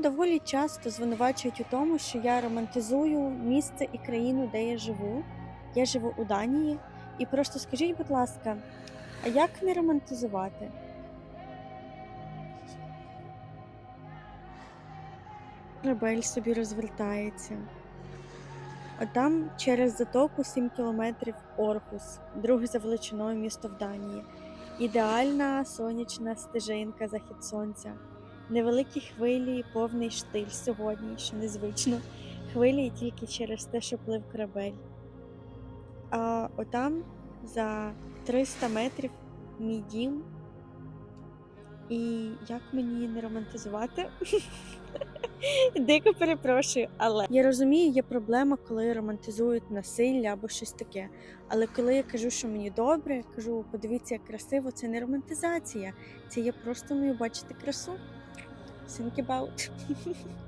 доволі часто звинувачують у тому, що я романтизую місце і країну, де я живу. Я живу у Данії. І просто скажіть, будь ласка, а як не романтизувати? Корабель собі розвертається. А там через затоку 7 кілометрів Орхус, друге за величиною місто в Данії. Ідеальна сонячна стежинка, захід сонця. Невеликі хвилі, повний штиль сьогодні, що незвично. Хвилі тільки через те, що плив корабель. А отам за 300 метрів мій дім. І як мені не романтизувати? Дико перепрошую, але я розумію, є проблема, коли романтизують насилля або щось таке. Але коли я кажу, що мені добре, я кажу, подивіться, як красиво, це не романтизація. Це я просто вмію бачити красу. Think about.